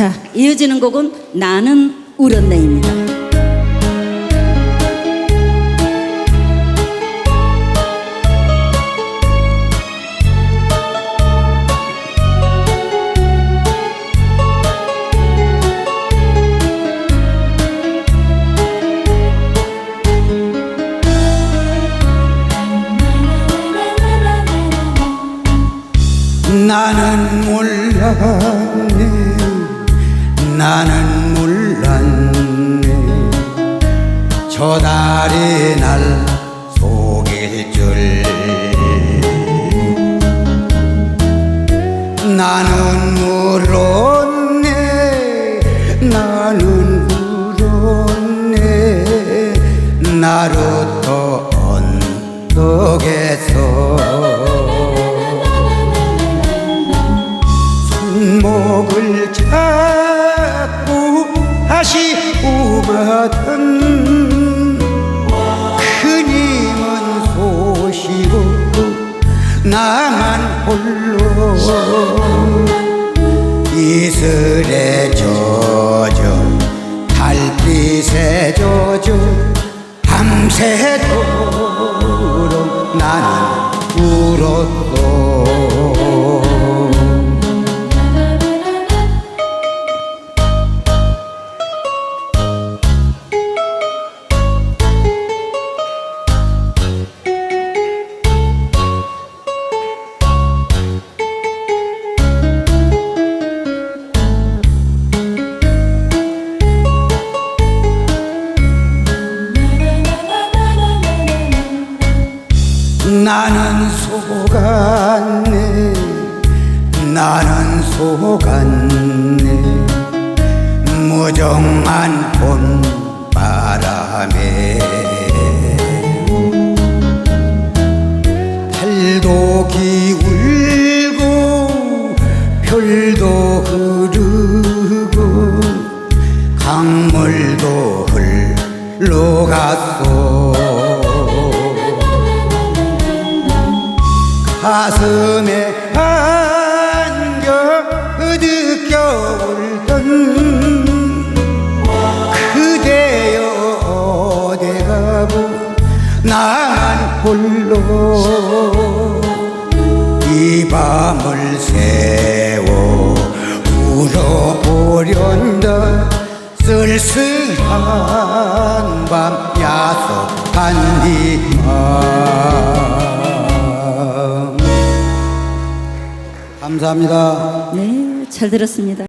자, 이어지는 곡은 나는 울었네입니다. 나는 몰랐네 나는 몰랐네. 저 달이 날 속일 줄. 나는 울었네. 나는 울었네. 나루터 언덕에서 다시 오가던 그님은 소식 없고 나만 홀로 이슬에 젖어 달빛에 젖어 밤새도록 나는 울었고 나는 속았네. 나는 속았네. 무정한 봄바람에. 달도 기울 가슴에 안겨 느껴올던 그대여 어디 가고 나만 홀로 이 밤을 세워 울어보련다. 쓸쓸한 밤 야속한 이맘 감사합니다. 네, 잘 들었습니다.